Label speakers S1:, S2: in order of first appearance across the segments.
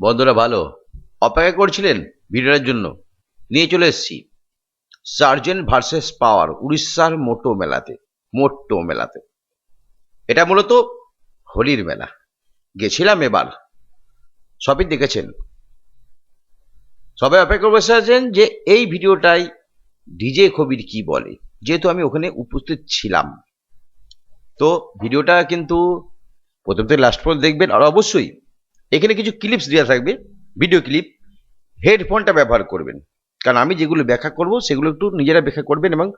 S1: বন্ধুরা ভালো। অপেক্ষা করছিলেন ভিডিওটার জন্য। নিয়ে চলে এসেছি। সার্জেন্ট ভার্সেস পাওয়ার, উড়িষ্যার মোটো মেলাতে, মোট্টো মেলাতে। এটা মূলত হোলির মেলা। গেছিলাম এবার। সবই দেখেছেন। সবাই অপেক্ষা করে বসে আছেন যে এই ভিডিওটাই ডিজে কবির কি বলে। যেহেতু আমি ওখানে উপস্থিত ছিলাম। তো ভিডিওটা কিন্তু প্রথম থেকে লাস্ট পর্যন্ত দেখবেন। আর অবশ্যই এখানে কিছু ক্লিপস দেওয়া থাকবে ভিডিও ক্লিপ হেডফোনটা ব্যবহার করবেন। কারণ আমি যেগুলো ব্যাখ্যা করব, সেগুলো একটু নিজেরা ব্যাখ্যা করবেন এবং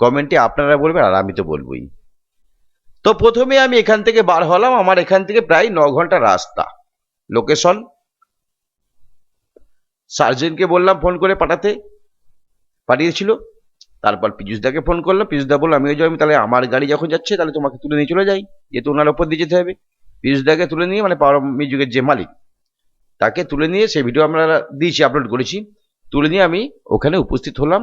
S1: কমেন্টে আপনারা বলবেন, আর আমি তো বলবোই। তো প্রথমে আমি এখান থেকে বার হলাম, আমার এখান থেকে প্রায় ন ঘণ্টা রাস্তা। লোকেশন সার্জেনকে বললাম ফোন করে পাঠাতে। পাঠিয়েছিল। তারপর পীযুষদাকে ফোন করলাম পীযুষদা বলল আমি ওই যে আমি তাহলে আমার গাড়ি যখন যাচ্ছে, তাহলে তোমাকে তুলে নিয়ে চলে যাই। যেহেতু ওনার ওপর দিয়ে যেতে হবে। পীযুষদাকে তুলে নিয়ে মানে পাওয়ার মিউজিকের যে মালিক, তাকে তুলে নিয়ে সেই ভিডিও আমরা দিয়েছি আপলোড করেছি। তুলে নিয়ে আমি ওখানে উপস্থিত হলাম।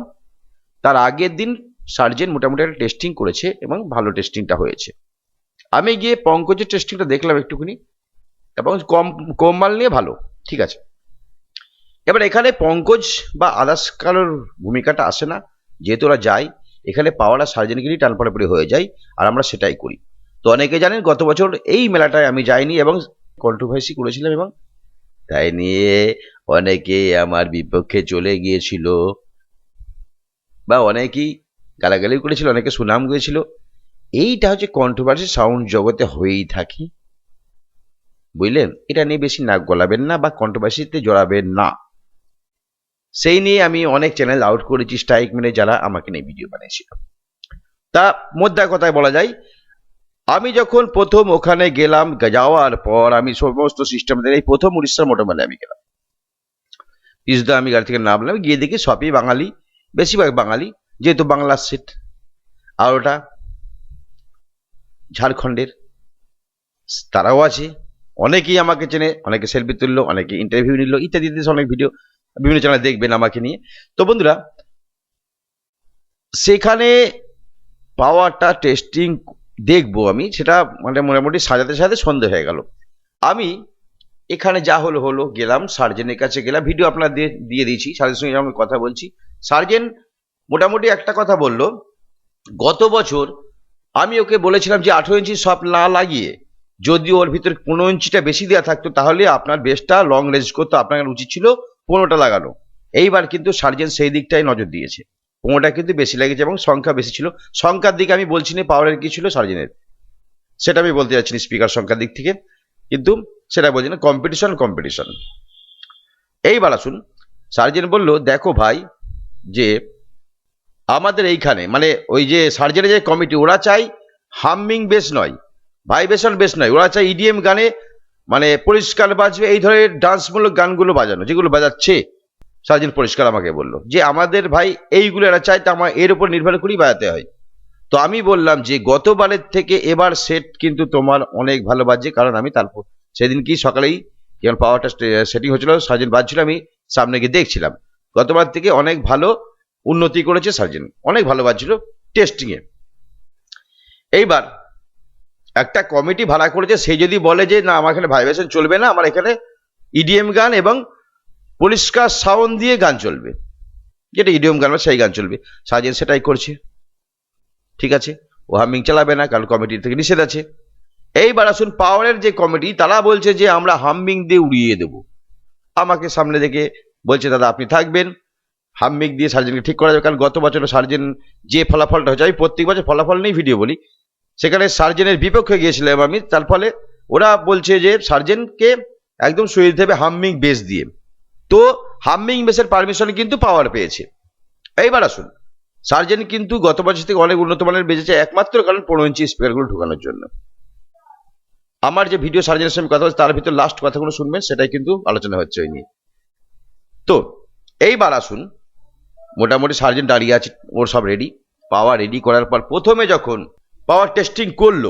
S1: তার আগের দিন সার্জেন মোটামুটি একটা টেস্টিং করেছে এবং ভালো টেস্টিংটা হয়েছে। আমি গিয়ে পঙ্কজের টেস্টিংটা দেখলাম একটুখানি, এবং কম কম মাল নিয়ে ভালো, ঠিক আছে। এবার এখানে পঙ্কজ বা আদার্স কারোর ভূমিকাটা আসে না, যেহেতু ওরা যায়, এখানে পাওয়াটা সার্জেনগিরি পড়ে হয়ে যায়, আর আমরা সেটাই করি। তো অনেকে জানেন গত বছর এই মেলাটায় আমি যাইনি এবং কন্ট্রোভার্সি করেছিলাম এবং তাই নিয়ে অনেকে আমার বিপক্ষে চলে গিয়েছিল বা অনেকেই গালাগালি করেছিল, অনেকে সুনাম গিয়েছিল। এইটা হচ্ছে কন্ট্রোভার্সি সাউন্ড জগতে হয়েই থাকি। বুঝলেন? এটা নিয়ে বেশি নাক গলাবেন না বা কন্ট্রোভার্সিতে জড়াবেন না। সেই নিয়ে আমি অনেক চ্যানেল আউট করেছি স্ট্রাইক মেরে যারা আমাকে নিয়ে ভিডিও বানিয়েছিল। তা মোদ্দা কথায় বলা যায় আমি যখন প্রথম ওখানে গেলাম, যাওয়ার পর আমি সমস্ত সিস্টেম এই প্রথম উড়িষ্যার মোটামুটি আমি গেলাম। পিসদা আমি গাড়ি থেকে নামলাম গিয়ে দেখি সবই বাঙালি, বেশিরভাগ বাঙালি, যেহেতু বাংলার সিট আর ওটা ঝাড়খণ্ডের। তারাও আছে, অনেকেই আমাকে চেনে, অনেকে সেলফি তুললো, অনেকে ইন্টারভিউ নিল, ইত্যাদি ইত্যাদি অনেক ভিডিও বিভিন্ন চ্যানেল দেখবেন আমাকে নিয়ে। তো বন্ধুরা, সেখানে পাওয়ারটা টেস্টিং দেখব আমি, সেটা মানে মোটামুটি সাজাতে সাজাতে সন্ধে হয়ে গেল। আমি এখানে যা হলো হলো, গেলাম, সার্জেনের কাছে গেলাম ভিডিও আপনার দিয়ে দিয়ে দিয়েছি, সার্জেনের সঙ্গে আমি কথা বলছি। সার্জেন মোটামুটি একটা কথা বলল, গত বছর আমি ওকে বলেছিলাম যে আঠেরো ইঞ্চি সব না লাগিয়ে যদি ওর ভিতরে পনেরো ইঞ্চিটা বেশি দেওয়া থাকতো, তাহলে আপনার বেসটা লং রেঞ্জ করতো, আপনার উচিত ছিল পনেরোটা লাগানো। এইবার কিন্তু সার্জেন সেই দিকটাই নজর দিয়েছে। পনেরোটা কিন্তু বেশি লেগেছে এবং সংখ্যা বেশি ছিল। সংখ্যার দিকে আমি বলছি না পাওয়ারের কি ছিল? সার্জেনের সেটা আমি বলতে যাচ্ছি না স্পিকার সংখ্যার দিক থেকে। কিন্তু সেটা বলছি না কম্পিটিশন কম্পিটিশন এইবার আসুন সার্জেন বলল, দেখো ভাই, যে আমাদের এইখানে মানে ওই যে সার্জেনের যে কমিটি ওরা চাই হামিং বেস নয় ভাইব্রেশন বেস নয়, ওরা চাই ইডিএম গানে মানে পরিষ্কার বাজবে, এই ধরনের ডান্সমূলক গানগুলো বাজানো, যেগুলো বাজাচ্ছে। সার্জেন পরিষ্কার আমাকে বলল, যে আমাদের ভাই এইগুলো এরা চাই তা আমার এর উপর নির্ভর করেই বাজাতে হয়। তো আমি বললাম যে গতবারের থেকে এবার সেট কিন্তু তোমার অনেক ভালো বাজছে, কারণ আমি তারপর সেদিন কি সকালেই যখন পাওয়ারটা সেটিং হয়েছিল সার্জেন বাজছিল, আমি সামনে গিয়ে দেখছিলাম। গতবার থেকে অনেক ভালো উন্নতি করেছে সার্জেন অনেক ভালো বাজছিল টেস্টিংয়ে এইবার একটা কমিটি ভাড়া করেছে, সে যদি বলে যে, না, আমার এখানে ভাইব্রেশন চলবে না, আমার এখানে ইডিএম গান এবং পরিষ্কার সাউন্ড দিয়ে গান চলবে। যেটা ইডিএম গান সেই গান চলবে। সার্জেন সেটাই করছে। ঠিক আছে? ও হামিং চালাবে না, কারণ কমিটি থেকে নিষেধ আছে। এইবার আসুন পাওয়ারের যে কমিটি তারা বলছে যে আমরা হামিং দিয়ে উড়িয়ে দেব। আমাকে সামনে দেখে বলছে, দাদা, আপনি থাকবেন। হামিং দিয়ে সার্জেনকে ঠিক করা যাবে। কারণ গত বছর সার্জেন যে ফলাফলটা হয়েছে, আমি প্রত্যেক বছর ফলাফল নেই ভিডিও বলি। সেখানে সার্জেনের বিপক্ষে গিয়েছিলাম আমি। তার ফলে ওরা বলছে যে সার্জেনকে একদম সরিয়ে দিতে হবে হামিং বেস দিয়ে। তো হামিং বেসের পারমিশন কিন্তু পাওয়ার পেয়েছে। এইবার আসুন। সার্জেন কিন্তু গত বছর থেকে অনেক উন্নত মানের বেজেছে একমাত্র কারণ পনেরো ইঞ্চি স্পিকারগুলো ঢুকানোর জন্য। আমার যে ভিডিও সার্জেনের সঙ্গে কথা বলছে, তার ভিতর লাস্ট কথাগুলো শুনবেন, সেটাই কিন্তু আলোচনা হচ্ছে ওই নিয়ে। তো, এইবার আসুন। মোটামুটি সার্জেন দাঁড়িয়ে আছে, ওর সব রেডি পাওয়ার রেডি করার পর প্রথমে যখন পাওয়ার টেস্টিং করল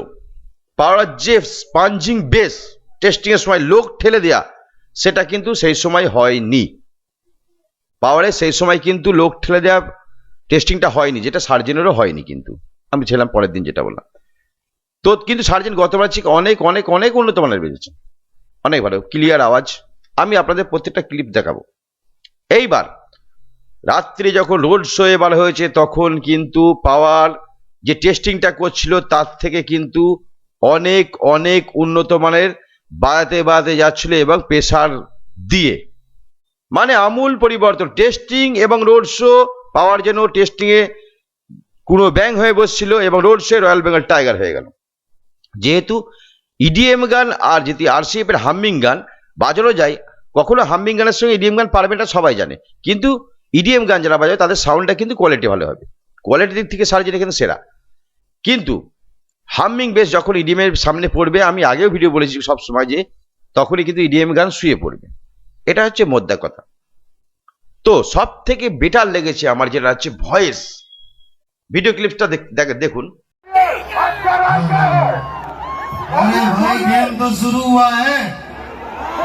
S1: পাওয়ার যে স্পাঞ্জিং বেস টেস্টিং এর সময় লোক ঠেলে দেয়া সেটা কিন্তু সেই সময় হয়নি। পাওয়ারে সেই সময় কিন্তু লোক ঠেলে দেওয়া টেস্টিংটা হয়নি, যেটা সার্জেনেরও হয়নি কিন্তু। আমি ছিলাম পরের দিন যেটা বললাম। তো কিন্তু সার্জেন গতবার থেকে অনেক অনেক অনেক উন্নত মানের বেজেছে। অনেক ভালো ক্লিয়ার আওয়াজ। আমি আপনাদের প্রত্যেকটা ক্লিপ দেখাবো। এইবার, রাত্রে যখন রোড শো এবার হয়েছে, তখন কিন্তু পাওয়ার যে টেস্টিংটা করছিল, তার থেকে কিন্তু অনেক অনেক উন্নত মানের বাড়াতে বাড়াতে যাচ্ছিল এবং প্রেশার দিয়ে। মানে আমূল পরিবর্তন টেস্টিং এবং রোড শো পাওয়ার যেন টেস্টিংয়ে কোনো ব্যাং হয়ে বসছিল এবং road show royal Bengal tiger হয়ে গেল। যেহেতু ইডিএম গান আর যদি আরসিএফ এর হাম্মিং গান, বাজানো যায়, কখনো হাম্মিং গানের সঙ্গে ইডিএম গান পারবে না সবাই জানে। কিন্তু ইডিএম গান যারা বাজায় তাদের সাউন্ডটা কিন্তু কোয়ালিটি ভালো হবে। কোয়ালিটির দিক থেকে সার্জেন কিন্তু সেরা। কিন্তু হাম্মিং বেস যখন ইডিএম এর সামনে পড়বে আমি আগেও ভিডিও বলেছি সব সময় যে তখনই কিন্তু ইডিএম গান শুয়ে পড়বে এটা হচ্ছে মোদ্দা কথা তো সব থেকে বেটার লেগেছে আমার যেটা হচ্ছে ভয়েস ভিডিও ক্লিপটা দেখুন
S2: अरे भाई गेम तो शुरू हुआ है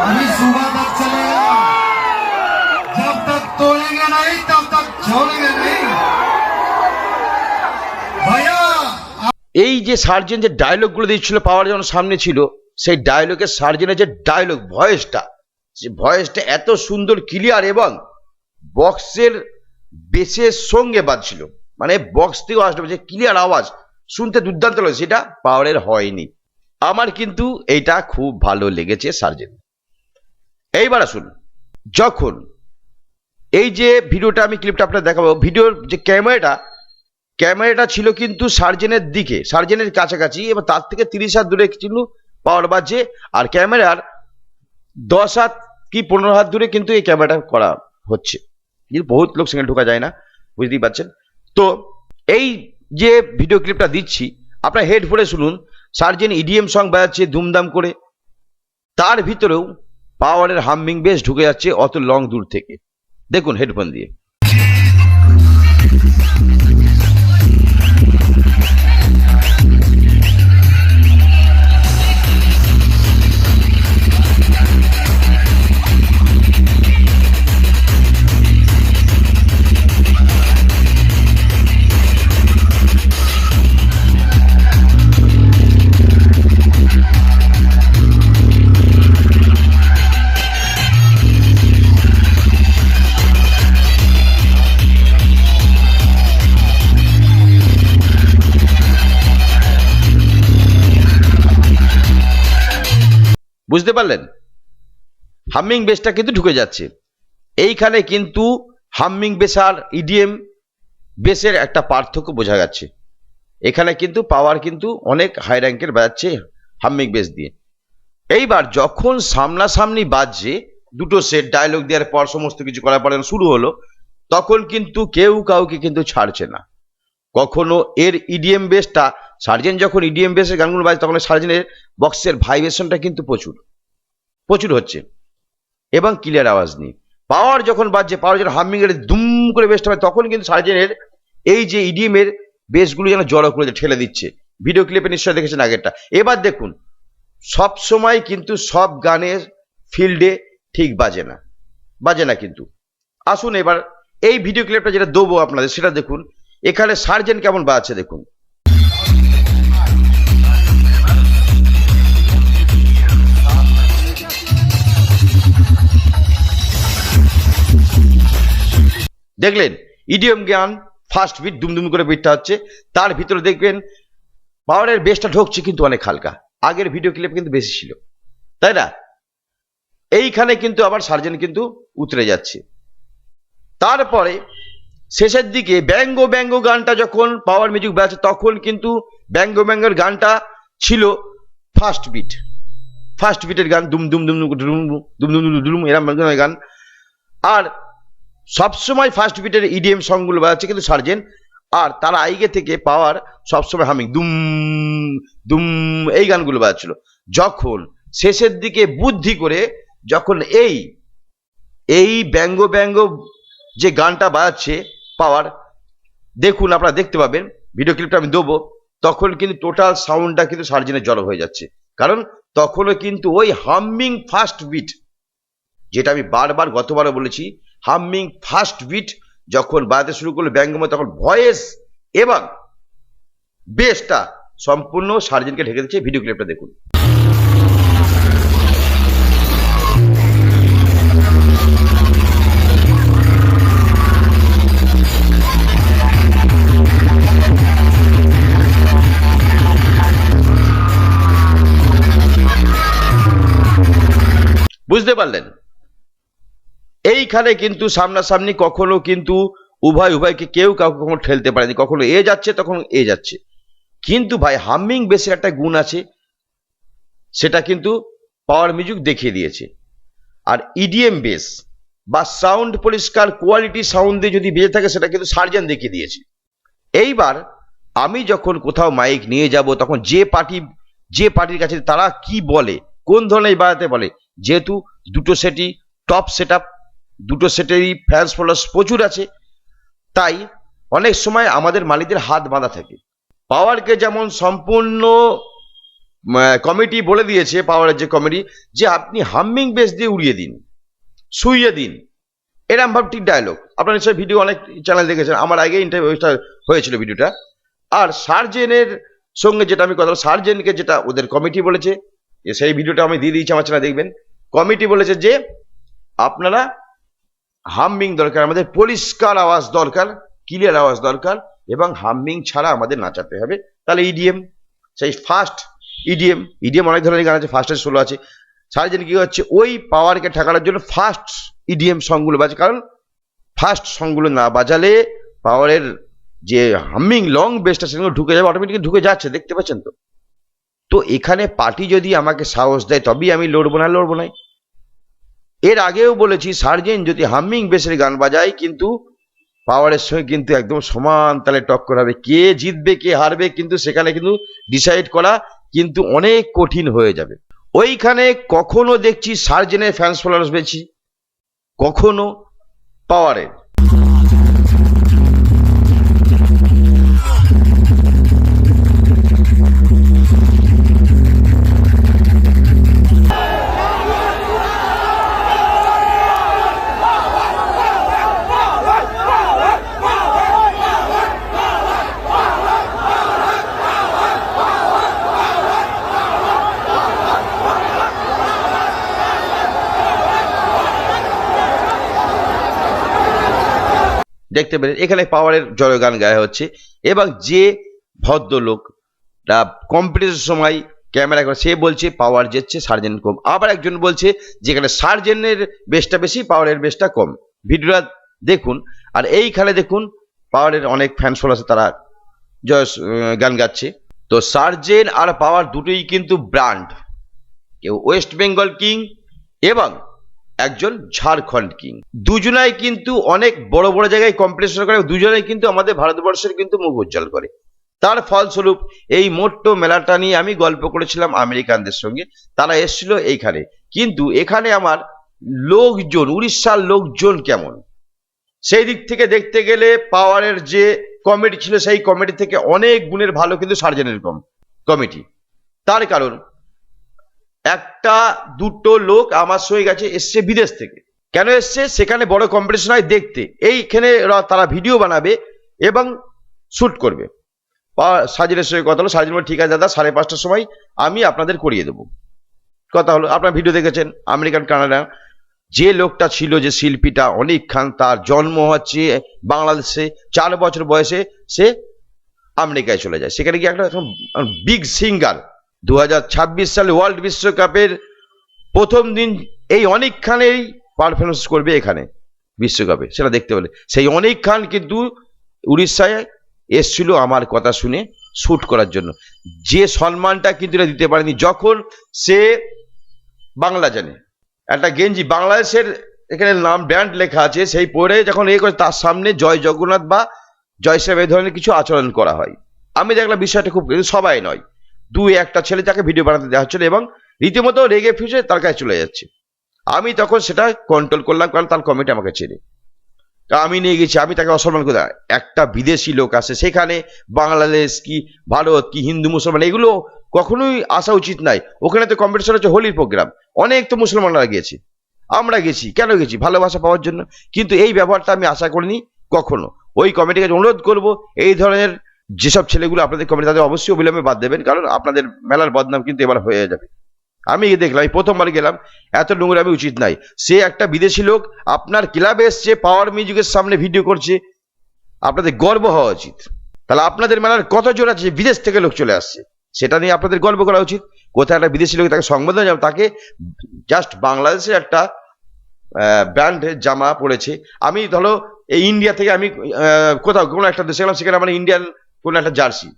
S2: अभी सुबह तक चलेगा जब तक तोड़ेंगे नहीं तब तक छोड़ेंगे नहीं
S1: এই যে সার্জেন যে ডায়লগগুলো দিচ্ছিল পাওয়ার যখন সামনে ছিল, সেই ডায়লগের সার্জেনের যে ডায়লগ ভয়েসটা যে ভয়েসটা এত সুন্দর ক্লিয়ার এবং বক্সের বেসের সঙ্গে বাজছিল। মানে বক্স থেকেও আসবে যে ক্লিয়ার আওয়াজ, শুনতে দুর্দান্ত লাগে সেটা পাওয়ারের হয়নি। আমার কিন্তু এইটা খুব ভালো লেগেছে সার্জেন। এইবার আসুন, যখন এই যে ভিডিওটা আমি ক্লিপটা আপনার দেখাবো ভিডিওর যে ক্যামেরাটা ক্যামেরাটা ছিল কিন্তু সার্জেনের দিকে, সার্জেনের কাছাকাছি, এবার তার থেকে তিরিশ হাত দূরে ছিল পাওয়ার বাজছে, আর ক্যামেরার দশ হাত কি পনেরো হাত দূরে কিন্তু এই ক্যামেরাটা করা হচ্ছে। কিন্তু বহুত লোক সেখানে ঢোকা যায় না, বুঝতেই পারছেন? তো এই যে ভিডিও ক্লিপটা দিচ্ছি, আপনার হেডফোনে শুনুন, সার্জেন ইডিএম সং বাজাচ্ছে দুমদাম করে। তার ভিতরেও পাওয়ারের হাম্মিং বেশ ঢুকে যাচ্ছে অত লং দূর থেকে। দেখুন হেডফোন দিয়ে। বুঝতে পারলেন? হাম্মিং বেসটা কিন্তু ঢুকে যাচ্ছে। এইখানে কিন্তু হাম্মিং বেস আর ইডিএম বেসের একটা পার্থক্য বোঝা যাচ্ছে। এখানে কিন্তু পাওয়ার কিন্তু অনেক হাই র্যাঙ্কের বাজাচ্ছে হাম্মিং বেস দিয়ে। এইবার যখন সামনাসামনি বাজছে, দুটো সেট ডায়লগ দেওয়ার পর সমস্ত কিছু করার পর শুরু হলো, তখন কিন্তু কেউ কাউকে কিন্তু ছাড়ছে না। কখনো এর ইডিএম বেসটা সার্জেন যখন ইডিএম বেসের গানগুলো বাজে, তখন সার্জেনের বক্সের ভাইব্রেশনটা কিন্তু প্রচুর। প্রচুর হচ্ছে। এবং ক্লিয়ার আওয়াজ নেই পাওয়ার যখন বাজছে পাওয়ার যখন হামিং এর দুম করে বেসটা হয় তখন কিন্তু সার্জেনের এই যে ইডিএম এর বেসগুলো যেন জড়ো করে ঠেলে দিচ্ছে। ভিডিও ক্লিপে নিশ্চয়ই দেখেছেন আগেরটা। এবার দেখুন, সব সময় কিন্তু সব গানের ফিল্ডে ঠিক বাজে না। বাজে না কিন্তু। আসুন এবার, এই ভিডিও ক্লিপটা যেটা দেবো আপনাদের, সেটা দেখুন। এখানে সার্জেন কেমন বাজছে দেখুন। দেখলেন ইডিয়ম জ্ঞান ফার্স্ট বিট দুমদুম করে বিটটা হচ্ছে তার ভিতরে দেখবেন পাওয়ারের বেসটা ঢুকছে কিন্তু অনেক হালকা আগের ভিডিও ক্লিপ কিন্তু বেশি ছিল তাই না এইখানে কিন্তু আবার সার্জেন কিন্তু উতরে যাচ্ছে তারপরে শেষের দিকে ব্যঙ্গ ব্যঙ্গ গানটা যখন পাওয়ার মিউজিক বাজছে তখন কিন্তু ব্যঙ্গ ব্যঙ্গের গানটা ছিল ফার্স্ট বিট ফার্স্ট বিটের গান দুম দুম দুম দুম দুম দুম দুম দুম দুম এরম গান আর সবসময় ফার্স্ট বিটের ইডিএম সংগুলো বাজাচ্ছে কিন্তু সার্জেন, আর তার আইগে থেকে পাওয়ার সবসময় হামিং, দুম দুম, এই গানগুলো বাজাচ্ছিল। যখন শেষের দিকে বুদ্ধি করে, যখন এই এই ব্যঙ্গ ব্যঙ্গ যে গানটা বাজাচ্ছে পাওয়ার, দেখুন আপনারা দেখতে পাবেন ভিডিও ক্লিপটা আমি দেবো, তখন কিন্তু টোটাল সাউন্ডটা কিন্তু সার্জেনের জড়ো হয়ে যাচ্ছে। কারণ তখনও কিন্তু ওই হামিং ফার্স্ট বিট যেটা আমি বারবার গতবারও বলেছি হামিং ফার্স্ট বিট যখন বাজাতে শুরু করল ব্যঙ্গময়, তখন ভয়েস এবং বেসটা সম্পূর্ণ সার্জেনকে ঢেকে দিচ্ছে, ভিডিও ক্লিপটা দেখুন। বুঝতে পারলেন? এইখানে কিন্তু সামনাসামনি কখনো কিন্তু উভয় উভয়কে কেউ কাউকে কখনো ঠেলতে পারেনি। কখনো এ যাচ্ছে, তখন এ যাচ্ছে। কিন্তু ভাই, হামিং বেসের একটা গুণ আছে, সেটা কিন্তু পাওয়ার মিউজিক দেখিয়ে দিয়েছে। আর ইডিএম বেস বা সাউন্ড পরিষ্কার কোয়ালিটি সাউন্ড দিয়ে যদি বেজে থাকে, সেটা কিন্তু সার্জন দেখিয়ে দিয়েছে। এইবার আমি যখন কোথাও মাইক নিয়ে যাব, তখন যে পার্টি, যে পার্টির কাছে তারা কি বলে, কোন ধরনের বাজাতে বলে, যেহেতু দুটো সেটই টপ সেট দুটো সেটেরই ফ্যান্স ফলোয়ার্স প্রচুর আছে। তাই অনেক সময় আমাদের মালিকদের হাত বাঁধা থাকে। পাওয়ারকে যেমন সম্পূর্ণ কমিটি বলে দিয়েছে, পাওয়ারের যে কমিটি যে আপনি হাম্মিং বেস দিয়ে উড়িয়ে দিন, শুইয়ে দিন। এরম ভাব ঠিক ডায়লগ আপনারা নিশ্চয়ই ভিডিও অনেক চ্যানেল দেখেছেন। আমার আগে ইন্টারভিউটা হয়েছিল ভিডিওটা আর সার্জেনের সঙ্গে যেটা আমি কথা সার্জেনকে যেটা ওদের কমিটি বলেছে সেই ভিডিওটা আমি দিয়ে দিয়েছি, আমার চ্যানেল দেখবেন। কমিটি বলেছে যে, আপনারা হাম্মিং দরকার, আমাদের পরিষ্কার আওয়াজ দরকার ক্লিয়ার আওয়াজ দরকার, এবং হাম্মিং ছাড়া আমাদের নাচাতে হবে। তাহলে ইডিএম সেই ফার্স্ট ইডিএম ইডিএম অনেক ধরনের গান আছে ফার্স্টের সোলো আছে। সার্জেন কি হচ্ছে, ওই পাওয়ারকে ঠেকানোর জন্য ফার্স্ট ইডিএম সংগুলো বাজে। কারণ ফার্স্ট সংগুলো না বাজালে পাওয়ারের যে হামিং লং বেসটা সেগুলো ঢুকে যাবে অটোমেটিক ঢুকে যাচ্ছে, দেখতে পাচ্ছেন তো? তো এখানে পার্টি যদি আমাকে সাহস দেয়, তবেই আমি লড়বো, না লড়বো না। এর আগেও বলেছি, সার্জেন যদি হামিং বেসের গান বাজায়, কিন্তু পাওয়ারের সঙ্গে কিন্তু একদম সমান তালে টক্কর হবে। কে জিতবে, কে হারবে, কিন্তু সেখানে কিন্তু ডিসাইড করা কিন্তু অনেক কঠিন হয়ে যাবে। ওইখানে কখনো দেখছি সার্জেনের ফ্যান্স ফলোয়ার্স বেছি কখনো পাওয়ারের। দেখতে পেলেন। এখানে পাওয়ারের জয়গান গায়ে হচ্ছে। এবং যে ভদ্রলোক কম্পিটিশন সময় ক্যামেরা করে, সে বলছে পাওয়ার যেচ্ছে সার্জেন কম। আবার একজন বলছে, যেখানে সার্জেনের বেশটা বেশি পাওয়ারের বেশটা কম। ভিডিওটা দেখুন। আর এইখানে দেখুন পাওয়ারের অনেক ফ্যান্স আছে, তারা জয় গান গাচ্ছে। তো সার্জেন আর পাওয়ার দুটোই কিন্তু ব্র্যান্ড কেউ ওয়েস্ট বেঙ্গল কিং এবং একজন ঝাড়খণ্ড কিং। দুজনাই কিন্তু অনেক বড় বড় জায়গায় কম্পিটিশন করে দুজনেই কিন্তু আমাদের ভারতবর্ষের কিন্তু মুখ উজ্জ্বল করে। তার ফলস্বরূপ এই মোট্ট মেলাটা নিয়ে আমি গল্প করেছিলাম আমেরিকানদের সঙ্গে। তারা এসেছিল এইখানে। কিন্তু এখানে আমার লোকজন, উড়িষ্যার লোকজন কেমন? সেই দিক থেকে দেখতে গেলে পাওয়ারের যে কমিটি ছিল, সেই কমিটি থেকে অনেক গুণের ভালো কিন্তু সার্জেনের কম কমিটি তার কারণ একটা, দুটো লোক আমার সঙ্গে গেছে, এসছে বিদেশ থেকে। কেন এসছে? সেখানে বড় কম্পিটিশন হয় দেখতে। এইখানে তারা ভিডিও বানাবে এবং শুট করবে। সাজিনের সঙ্গে কথা হলো, সাজিন ঠিক আছে দাদা, সাড়ে পাঁচটার সময় আমি আপনাদের করিয়ে দেবো। কথা হলো, আপনার ভিডিও দেখেছেন, আমেরিকান কানাডা যে লোকটা ছিল যে শিল্পীটা অনেক খান তার জন্ম হচ্ছে বাংলাদেশে, চার বছর বয়সে সে আমেরিকায় চলে যায়। সেখানে গিয়ে একটা বিগ সিঙ্গার দু হাজার ছাব্বিশ সালে ওয়ার্ল্ড বিশ্বকাপের প্রথম দিন এই অনেক খানেই পারফরমেন্স করবে এখানে বিশ্বকাপে, সেটা দেখতে পেলে। সেই অনেক খান কিন্তু উড়িষ্যায় এসছিল আমার কথা শুনে শ্যুট করার জন্য। যে সম্মানটা কিন্তু এটা দিতে পারেনি যখন সে বাংলা জানে। একটা গেঞ্জি, বাংলাদেশের এখানে নাম ব্র্যান্ড লেখা আছে, সেই পরে যখন এ করে তার সামনে জয় জগন্নাথ বা জয় সাহেব এই ধরনের কিছু আচরণ করা হয়। আমি দেখলাম বিষয়টা খুব সবাই নয়। দুই একটা ছেলে তাকে ভিডিও বানাতে দেওয়া হচ্ছিল এবং রীতিমতো রেগে ফিসে তার কাছে চলে যাচ্ছে। আমি তখন সেটা কন্ট্রোল করলাম কারণ তার কমিটি আমাকে চেনে। আমি নিয়ে গেছি, আমি তাকে অসম্মান করে। একটা বিদেশি লোক আসে, সেখানে বাংলাদেশ কি ভারত কি হিন্দু মুসলমান, এগুলো কখনোই আসা উচিত নাই। ওখানে তো কম্পিটিশন হচ্ছে হোলির প্রোগ্রাম অনেক তো মুসলমানরা গিয়েছে আমরা গেছি, কেন গেছি? ভালোবাসা পাওয়ার জন্য। কিন্তু এই ব্যবহারটা আমি আশা করিনি কখনো। ওই কমিটির কাছে অনুরোধ করব, এই ধরনের যেসব ছেলেগুলো আপনাদের কমিটি তাদের অবশ্যই অবিলম্বে বাদ দেবেন, কারণ আপনাদের মেলার বদনাম কিন্তু এবার হয়ে যাবে। আমি দেখলাম প্রথমবার গেলাম, এত নোংরা আমি উচিত নাই। সে একটা বিদেশি লোক, আপনার ক্লাবে এসছে, পাওয়ার মিউজিকের সামনে ভিডিও করছে, আপনাদের গর্ব হওয়া উচিত। তাহলে আপনাদের মেলার কত জোর আছে বিদেশ থেকে লোক চলে আসছে? সেটা নিয়ে আপনাদের গর্ব করা উচিত। কোথায় একটা বিদেশি লোক তাকে সংবাদ যাবে তাকে জাস্ট বাংলাদেশের একটা ব্র্যান্ডের জামা পড়েছে আমি ধরো, এই ইন্ডিয়া থেকে আমি কোথাও কোনো একটা দেশে গেলাম, সেখানে আমার ইন্ডিয়ান কোনো একটা জার্সি।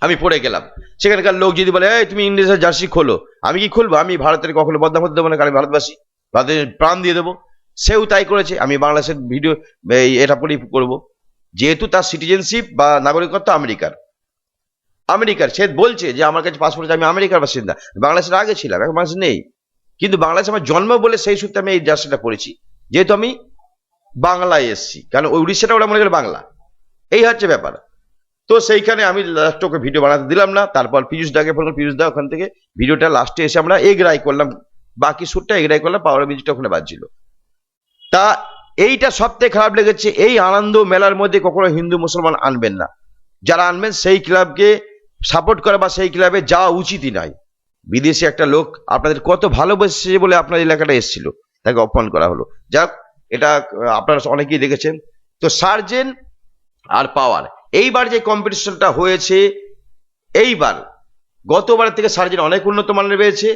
S1: আমি পরে গেলাম। সেখানকার লোক যদি বলে, এই, তুমি ইন্ডিয়ার জার্সি খোলো। আমি কি খুলবো? আমি ভারতের কখনো বদনাম হতে দেবো না, কারণ ভারতবাসী। ভারতের প্রাণ দিয়ে দেবো। সেও তাই করেছে। আমি বাংলাদেশের ভিডিও এটা পরেই করব। যেহেতু তার সিটিজেনশিপ বা নাগরিকত্ব আমেরিকার। আমেরিকার। সে বলছে যে, আমার কাছে পাসপোর্ট আমি আমেরিকার বাসিন্দা। বাংলাদেশের আগে ছিলাম, এখন বাংলাদেশ নেই। কিন্তু বাংলাদেশে আমার জন্ম বলে সেই সূত্রে আমি এই জার্সিটা পড়েছি। যেহেতু আমি বাংলায় এসছি। কারণ ওই উড়িষ্যাটা ওরা মনে করে বাংলা। এই হচ্ছে ব্যাপার। তো সেইখানে আমি লাস্ট ওকে ভিডিও বানাতে দিলাম না। তারপর পীযুষ দাকে ফোন পীযুষ দা, ওখান থেকে ভিডিওটা লাস্টে এসে আমরা এগরাই করলাম। বাকি শ্যুটটা এগরাই করলাম, পাওয়ার মিউজিকটা ওখানে বাজছিল। তা এইটা সবথেকে খারাপ লেগেছে, এই আনন্দ মেলার মধ্যে কখনো হিন্দু, মুসলমান আনবেন না। যারা আনবেন, সেই ক্লাবকে সাপোর্ট করা বা সেই ক্লাবে যাওয়া উচিতই নয়। বিদেশি একটা লোক আপনাদের কত ভালোবেসেছে বলে আপনার এলাকাটা এসেছিল, তাকে অপমান করা হলো। যাক, এটা আপনারা অনেকেই দেখেছেন। তো সার্জেন আর পাওয়ার এইবার যে কম্পিটিশনটা হয়েছে, এইবার গতবার থেকে সার্জেন অনেক উন্নত মানের রয়েছে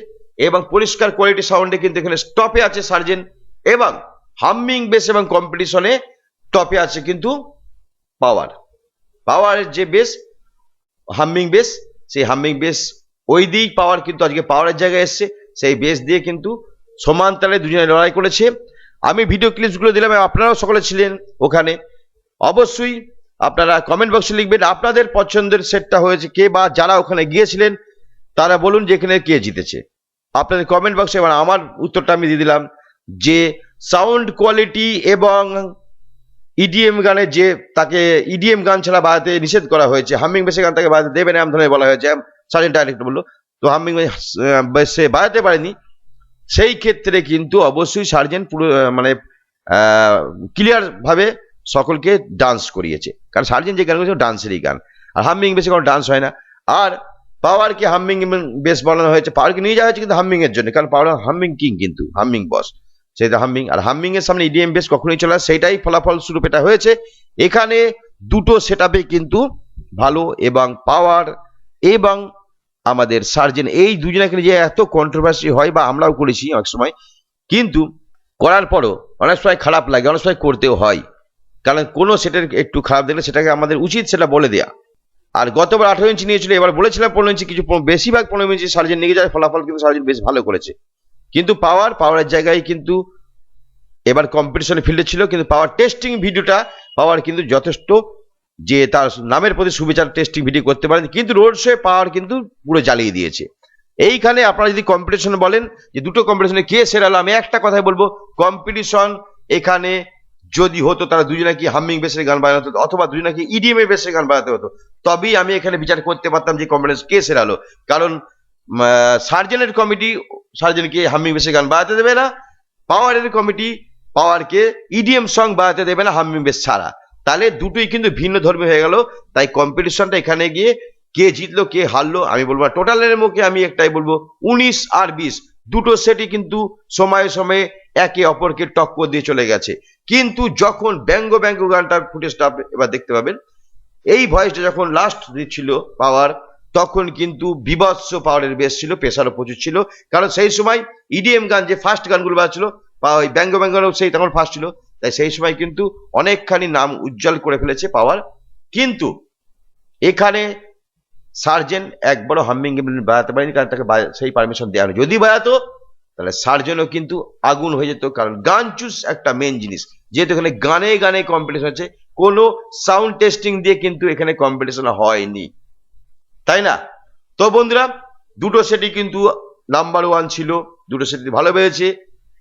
S1: এবং পরিষ্কার কোয়ালিটি সাউন্ডে কিন্তু এখানে টপে আছে সার্জেন এবং হামিং বেস এবং কম্পিটিশনে টপে আছে কিন্তু পাওয়ার পাওয়ারের যে বেস হামিং বেস সেই হামিং বেস ওই দিক পাওয়ার কিন্তু আজকে পাওয়ারের জায়গায় এসছে, সেই বেস দিয়ে কিন্তু সমান তালে দুজনে লড়াই করেছে। আমি ভিডিও ক্লিপসগুলো দিলাম, আপনারাও সকলে ছিলেন ওখানে। অবশ্যই আপনারা কমেন্ট বক্সে লিখবেন আপনাদের পছন্দের সেটটা হয়েছে কে বা যারা ওখানে গিয়েছিলেন, তারা বলুন যে এখানে কে জিতেছে। আপনাদের কমেন্ট বক্সে এবার আমার উত্তরটা আমি দিয়ে দিলাম যে সাউন্ড কোয়ালিটি এবং ইডিএম গানে যে তাকে ইডিএম গান ছাড়া বাজাতে নিষেধ করা হয়েছে হামিং বেসে গান তাকে বাজাতে দেবে না এমন ধরনের বলা হয়েছে। সার্জেন্ট ডাইরেক্ট বলল, তো হামিং বেসে বাজাতে পারেনি? সেই ক্ষেত্রে কিন্তু অবশ্যই সার্জেন্ট পুরো মানে ক্লিয়ার ভাবে সকলকে ডান্স করিয়েছে। কারণ সার্জেন্ট যে গান করেছে ডান্সেরই গান। আর হামিং বেসে কোনো ডান্স হয় না। আর পাওয়ারকে হামিং বেশ বলানো হয়েছে। পাওয়ারকে নিয়ে যাওয়া হয়েছে কিন্তু হামিং এর জন্য। কারণ পাওয়ার হামিং কিং কিন্তু হামিং বস সেটা হামিং আর হামিং এর সামনে ইডিএম বেস কখনোই চলে সেটাই ফলাফল স্বরূপ এটা হয়েছে। এখানে দুটো সেটআপে কিন্তু ভালো এবং পাওয়ার এবং আমাদের সার্জেন এই দুজনকে যে এত কন্ট্রোভার্সি হয় বা আমরাও করেছি অনেক সময়। কিন্তু করার পরও অনেক সময় খারাপ লাগে, অনেক সময় করতেও হয়। কারণ কোনো সেটের একটু খারাপ দেখলে সেটাকে আমাদের উচিত সেটা বলে দেওয়া আর গতবার আঠারো ইঞ্চি নিয়েছিল, এবার বলেছিলাম পনেরো ইঞ্চি, কিছু বেশিরভাগ পনেরো ইঞ্চি সার্জেন নিয়ে যায়, ফলাফল কিন্তু সার্জেন বেশ ভালো করেছে। কিন্তু পাওয়ার, পাওয়ারের জায়গায় কিন্তু এবার কম্পিটিশন ফিল্ডে ছিল, কিন্তু পাওয়ার টেস্টিং ভিডিওটা, পাওয়ার কিন্তু যথেষ্ট যে তার নামের প্রতি সুবিচার টেস্টিং ভিডিও করতে পারেন, কিন্তু রোড শো পাওয়ার কিন্তু পুরো জ্বালিয়ে দিয়েছে। এইখানে আপনারা যদি কম্পিটিশন বলেন, যে দুটো কম্পিটিশনে কে সেরালো, আমি একটা কথাই বলব কম্পিটিশন এখানে যদি হতো তারা দুজনে কি হামিং বেসের গান বাজাতে হতো, অথবা দুজনে কি ইডিএম এর বেসের গান বাজাতে হতো, তবেই আমি এখানে বিচার করতে পারতাম যে কম্পিটিশন কে সেরালো কারণ সার্জেনের কমিটি সার্জেনকে হামিং বেসের গান বাজাতে দেবে না, পাওয়ারের কমিটি পাওয়ারকে ইডিএম সং বাজাতে দেবে না হামিং বেস ছাড়া। তাহলে দুটোই কিন্তু ভিন্ন ধর্মী হয়ে গেল, তাই কম্পিটিশনটা এখানে গিয়ে কে জিতলো, কে হারলো, আমি বলব টোটালের মুখে আমি একটাই বলব, উনিশ আর বিশ, দুটো সেটই কিন্তু সময়ে সময়ে একে অপরকে টক্কর দিয়ে চলে গেছে। কিন্তু যখন ব্যঙ্গ ব্যঙ্গ গানটার ফুটেজটা এবার দেখতে পাবেন, এই ভয়েসটা যখন লাস্ট দিচ্ছিল পাওয়ার তখন কিন্তু বিভৎস পাওয়ারের বেশ ছিল পেশারও প্রচুর ছিল। কারণ সেই সময় ইডিএম গান, যে ফার্স্ট গানগুলো বাজছিল, বা ওই ব্যঙ্গ ব্যঙ্গ সেই তখন ফার্স্ট ছিল, তাই সেই সময় কিন্তু অনেকখানি নাম উজ্জ্বল করে ফেলেছে পাওয়ার কিন্তু এখানে সার্জেন একবারও হামিং বাজাতে পারেনি, কারণ তাকে সেই পারমিশন দেওয়া হয়নি। যদি বাজাতো, তাহলে সার্জেনও কিন্তু আগুন হয়ে যেত, কারণ গান চুস একটা মেন জিনিস। যেহেতু এখানে গানে গানে কম্পিটিশন হচ্ছে, কোনো সাউন্ড টেস্টিং দিয়ে কিন্তু এখানে কম্পিটিশন হয়নি। তাই না? তো বন্ধুরা, দুটো সেটই কিন্তু নাম্বার ওয়ান ছিল, দুটো সেটই ভালো বেড়েছে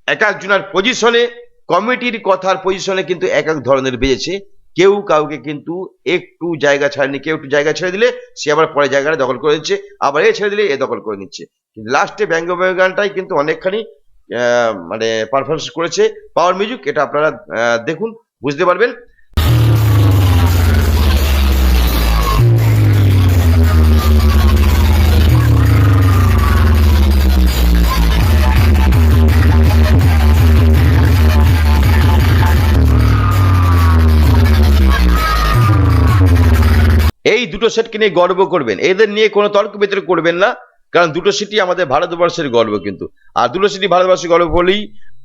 S1: এক একজনের পজিশনে কমিটির কথার পজিশনে কিন্তু এক এক ধরনের বেজেছে। কেউ কাউকে কিন্তু একটু জায়গা ছাড়েনি, কেউ একটু জায়গা ছেড়ে দিলে সে আবার পরে জায়গাটা দখল করে নিচ্ছে, আবার এ ছেড়ে দিলে এ দখল করে নিচ্ছে। লাস্টে ব্যঙ্গ ব্যঙ্গ গানটাই কিন্তু অনেকখানি মানে পারফরমেন্স করেছে পাওয়ার মিউজিক এটা আপনারা দেখুন, বুঝতে পারবেন। এই দুটো সেটকে নিয়ে গর্ব করবেন। এদের নিয়ে কোনো তর্ক বিতর্ক করবেন না। কারণ দুটো সিটি আমাদের ভারতবর্ষের গর্ব কিন্তু। আর দুটো সিটি ভারতবর্ষের গর্ব বলেই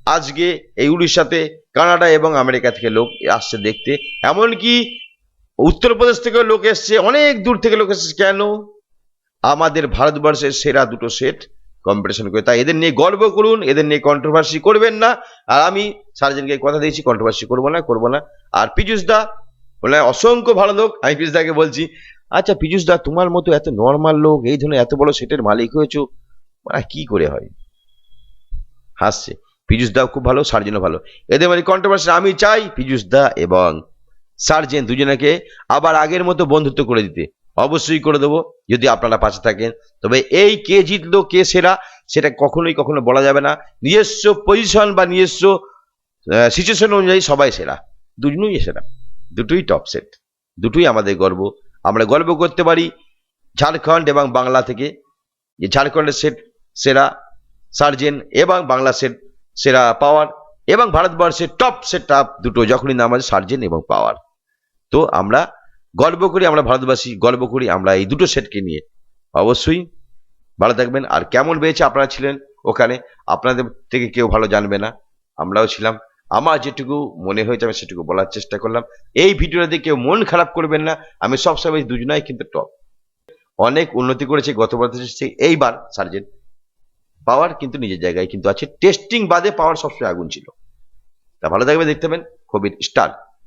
S1: আজকে এই উড়িষ্যাতে কানাডা এবং আমেরিকা থেকে লোক আসছে দেখতে। এমনকি উত্তরপ্রদেশ থেকেও লোক এসছে, অনেক দূর থেকে লোক এসছে। কেন? আমাদের ভারতবর্ষের সেরা দুটো সেট কম্পিটিশন করে। তাই এদের নিয়ে গর্ব করুন, এদের নিয়ে কন্ট্রোভার্সি করবেন না। আর আমি সার্জেনকে কথা দিয়েছি কন্ট্রোভার্সি করব না করব না। আর পীযুষ দা বলে, অসংখ্য ভালো লোক। আমি পীযুষ দাকে বলছি আচ্ছা পীযুষ দা, তোমার মতো এত নর্মাল লোক, এই ধরনের এত বড় সেটের মালিক হয়েছো মানে কি করে হয়? হাসছে। পীযুষ দাও খুব ভালো, সার্জেনও ভালো। এদের মানে কন্ট্রোভার্সি আমি চাই পীযুষ দা এবং সার্জেন দুজনকে আবার আগের মতো বন্ধুত্ব করে দিতে। অবশ্যই করে দেবো, যদি আপনারা পাশে থাকেন। তবে এই কে জিতলো, কে সেরা, সেটা কখনোই কখনো বলা যাবে না। নিজস্ব পজিশন বা নিজস্ব সিচুয়েশন অনুযায়ী সবাই সেরা। দুজনই সেরা। দুটোই টপ সেট দুটোই আমাদের গর্ব। আমরা গর্ব করতে পারি ঝাড়খণ্ড এবং বাংলা থেকে। যে ঝাড়খণ্ডের সেট সেরা সার্জেন এবং বাংলা সেট সেরা পাওয়ার এবং ভারতবর্ষের টপ সেট আপ দুটো যখনই নাম আছে সার্জেন এবং পাওয়ার। তো আমরা গর্ব করি, আমরা ভারতবাসী গর্ব করি, আমরা এই দুটো সেটকে নিয়ে। অবশ্যই ভালো থাকবেন। আর কেমন পেয়েছে আপনারা ছিলেন ওখানে, আপনাদের থেকে কেউ ভালো জানবে না। আমরাও ছিলাম। আমার যেটুকু মনে হয়েছে, আমি সেটুকু বলার চেষ্টা করলাম। এই ভিডিওটা দেখে কেউ মন খারাপ করবেন না। আমি সবসময় দুজনাই কিন্তু টপ অনেক উন্নতি করেছে, গত বছর এইবার সার্জেন পাওয়ার কিন্তু নিজের জায়গায় কিন্তু আছে। টেস্টিং বাদে পাওয়ার সবসময় আগুন ছিল। তা ভালো থাকবে দেখতে পাবেন কোভিড স্টার